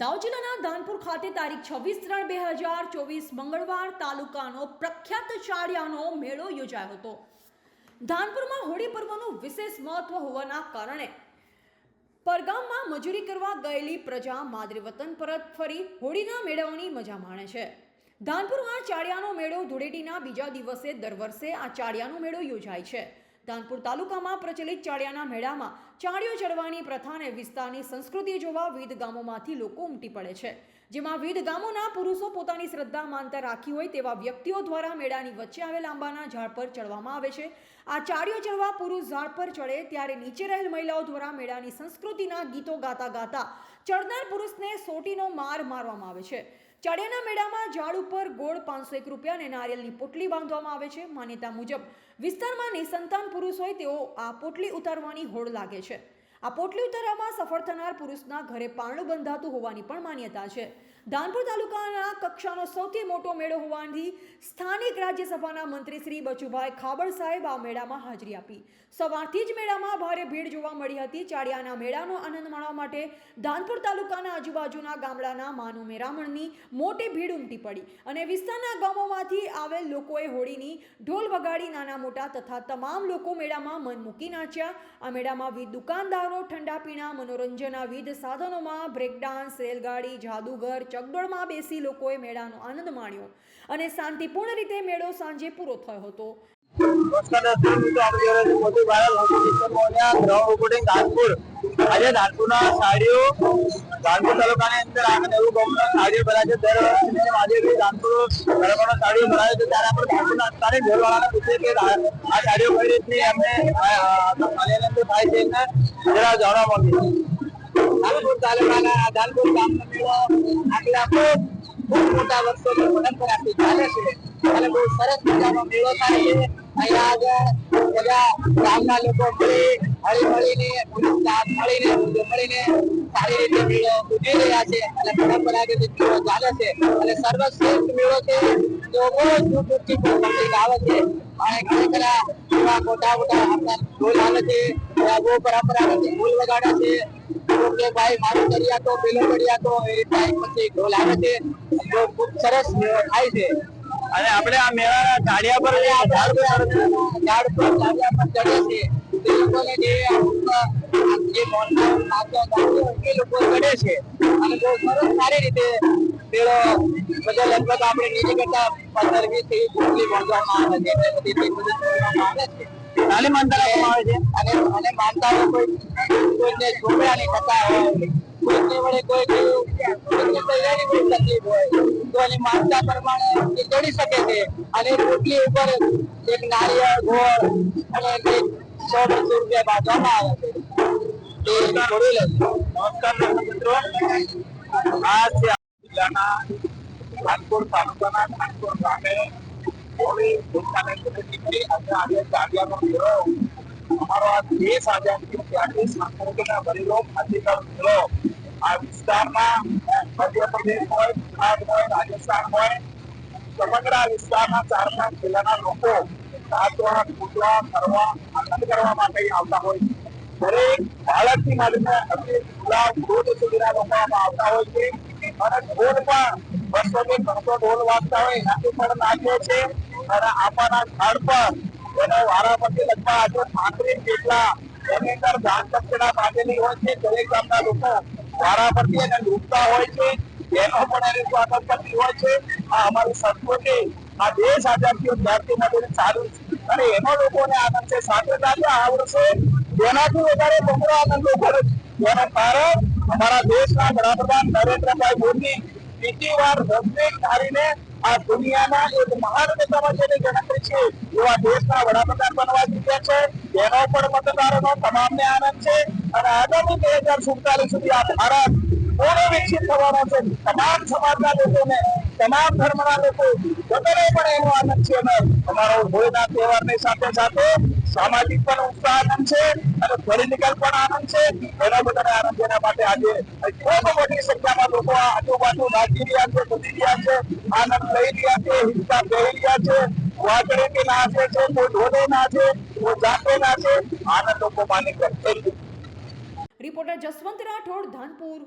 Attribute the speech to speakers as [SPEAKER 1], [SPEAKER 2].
[SPEAKER 1] દાહોદ જિલ્લાના ધાનપુર ખાતે તારીખ છવ્વીસ ત્રણ બે હજાર ચોવીસ મંગળવાર તાલુકાનો પ્રખ્યાત ચાળિયાનો મેળો યોજાયો હતો. ધાનપુરમાં હોળી પર્વનું વિશેષ મહત્વ હોવાના કારણે પરગામમાં મજૂરી કરવા ગયેલી પ્રજા માદરે વતન પરત ફરી હોળીના મેળાઓની મજા માણે છે. ધાનપુરમાં ચાળિયાનો મેળો ધૂળેટીના બીજા દિવસે દર વર્ષે આ ચાળિયાનો મેળો યોજાય છે. ધાનપુર તાલુકામાં પ્રચલિત ચાળિયાના મેળામાં ચાળિયો ચડવાની પ્રથાને વિસ્તારની સંસ્કૃતિ જોવા વિવિધ ગામોમાંથી લોકો ઉમટી પડે છે. જેમાં વિવિધ ગામોના પુરુષો પોતાની શ્રદ્ધા માનતા રાખી હોય તેવા વ્યક્તિઓ દ્વારા મેળાની વચ્ચે આવેલ આંબાના ઝાડ પર ચડવામાં આવે છે. આ ચાળિયો ચડવા પુરુષ ઝાડ પર ચડે ત્યારે નીચે રહેલ મહિલાઓ દ્વારા મેળાની સંસ્કૃતિના ગીતો ગાતા ગાતા ચડનાર પુરુષને સોટીનો માર મારવામાં આવે છે. ચાડિયાના મેળામાં ઝાડ ઉપર ગોળ પાંચસો એક રૂપિયા અને નારિયેળની પોટલી બાંધવામાં આવે છે. માન્યતા મુજબ વિસ્તારમાં નિસંતાન પુરુષ હોય તેઓ આ પોટલી ઉતારવાની હોડ લાગે છે. આ પોટલી ઉતારવામાં સફળ થનાર પુરુષના ઘરે પારણું બંધાતું હોવાની પણ માન્યતા છે. ધાનપુર તાલુકાના કક્ષાનો સૌથી મોટો મેળો હોવાથી સ્થાનિક રાજ્યસભાના મંત્રી શ્રી બચુભાઈ ખાબડ સાહેબ આ મેળામાં હાજરી આપી. સવારથી જ મેળામાં ભારે ભીડ જોવા મળી હતી. ચાડિયાના મેળાનો આનંદ માણવા માટે ધાનપુર તાલુકાના આજુબાજુના ગામડાના માનુ મેરામણની મોટી ભીડ ઉમટી પડી અને વિસ્તારના ગામોમાંથી આવેલ લોકોએ હોળીની ઢોલ વગાડી નાના મોટા તથા તમામ લોકો મેળામાં મન મૂકી નાચ્યા. આ મેળામાં વિવિધ દુકાનદારો, ઠંડા પીણા મનોરંજનના વિવિધ સાધનોમાં બ્રેકડાન્સ, રેલગાડી જાદુગર ચકડોળમાં બેસી લોકોએ મેળાનો આનંદ માણ્યો અને શાંતિપૂર્ણ રીતે મેળો સાંજે પૂરો થયો હતો
[SPEAKER 2] આજે ધાનપુરના સાડીઓ ધાનપુર તાલુકાની અંદર આનંદ એવું ગામના સાડીઓ ભરાય છે દર વર્ષે આજે ધાનપુર તાલુકાનો સાડીઓ ભરાય છે ત્યારે આપણે ધાનપુરના સ્થાનિક ઘરવાળાને પૂછીએ કે આ સાડીઓ કઈ રીતની માલિયાની અંદર થાય છે જરા જાણવા માંગીએ ધાનપુર તાલુકાના ધાનપુર ગામનો મેળો આગલા ખૂબ ખૂબ મોટા વર્ષોથી પરંપરાથી ચાલે છે. અને બહુ સરસ મજાનો મેળો થાય છે. પરંપરાગત છે. અને સર્વશ્રેષ્ઠ મેળો છે તો બહુ દૂર દૂરથી છે. મોટા મોટા આપણા બહુ પરંપરાગત ઢોલ વગાડે છે. કે ભાઈ મારું દરિયા તો પેલો દરિયા તો એ ટાઈમ પછી ઢોલ આવે છે. જો ખૂબ સરસ થાય છે. અને આપણે આ મેળાના ઝાડિયા પર ઝાડ પર ઝાડ પર ઝાડિયા પર ચડે છે. તે લોકોને જે જે મોનના નાચો ગાતો એ લોકો ચડે છે. અને બહુ સરસ સારી રીતે મેળો બધા લગભગ આપણે નીચે કરતા પંદર વીસથી જેટલી મોંઘવામાં આવે છે. એટલે બધી તે બધું આવે છે. તાલીમ માનતા રાખવામાં આવે છે. અને અને માનતાઓ કોઈ કોઈને છોકરાની કથા હોય કોઈને વડે કોઈ કોઈને તૈયારી કોઈ તકલીફ હોય તો એની માનતા પ્રમાણે એ જોડી શકે છે. અને રોટલી ઉપર એક નારિયેળ ગોળ અને એક સો બસો રૂપિયા બાંધવામાં આવે છે. નમસ્કાર મિત્રો. આ છે જિલ્લાના કાનપુર તાલુકાના કાનપુર ગામે આ વિસ્તારના મધ્યપ્રદેશ હોય ગુજરાત હોય રાજસ્થાન હોય સમગ્ર આ વિસ્તારના ચાર પાંચ જિલ્લાના લોકો નાચવા કૂદવા ફરવા આનંદ કરવા માટે આવતા હોય દરેક બાળકથી માંડીને અતિ ગુલાબ વૃદ્ધ સુધીના લોકો આવતા હોય છે અને ઢોલ પણ વર્ષોથી ત્રણસો ઢોલ વાગતા હોય એનાથી પણ નાચે છે અને આપાના સ્થળ પર એનો વારાફરતી લગભગ આજે પાંત્રીસ જેટલા એની અંદર દાન દક્ષિણા માંગેલી હોય છે દરેક ગામના લોકો વારાફરતી એને લૂંટતા હોય છે, એનો પણ એની સ્વાગત કરતી હોય છે. આ અમારી સંસ્કૃતિ, આ દેશ આઝાદીઓ ધરતી ત્યારથી માટે ચાલુ છે. અને એનો લોકોને આનંદ છે. સાથે સાથે આ વર્ષે તેનાથી વધારે બમણો આનંદ લોકો એનું કારણ અમારા દેશના વડાપ્રધાન નરેન્દ્રભાઈ મોદી બીજી વાર રમઝેક ધારીને આ દુનિયાના એક મહાન નેતામાં જેની ગણતરી છે, એવા દેશના વડાપ્રધાન બનવા ચૂક્યા છે. તેનો પણ મતદારોનો તમામને આનંદ છે. અને આગામી બે હજાર સુડતાલીસ સુધી આ ભારત પૂર્ણ વિકસિત થવાનો છે. તમામ સમાજના લોકોને, તમામ ધર્મના લોકો વગેરે પણ એનો આનંદ છે. અને અમારો હોળીના તહેવારની સાથે સાથે સામાજિક પણ ઉત્સાહ આનંદ છે અને પોલિટિકલ પણ આનંદ છે. એના બધાને આનંદ એના માટે આજે ખૂબ મોટી સંખ્યામાં લોકો આજુબાજુ નાચી રહ્યા છે, કૂદી રહ્યા છે, આનંદ લઈ રહ્યા છે, હિંસા પહેરી રહ્યા છે. વાઘરેથી નાચે છે, કોઈ ઢોલે નાચે, કોઈ જાતે નાચે. આનંદ લોકો માની કરે
[SPEAKER 1] રિપોર્ટર જસવંત રાઠોડ, ધાનપુર.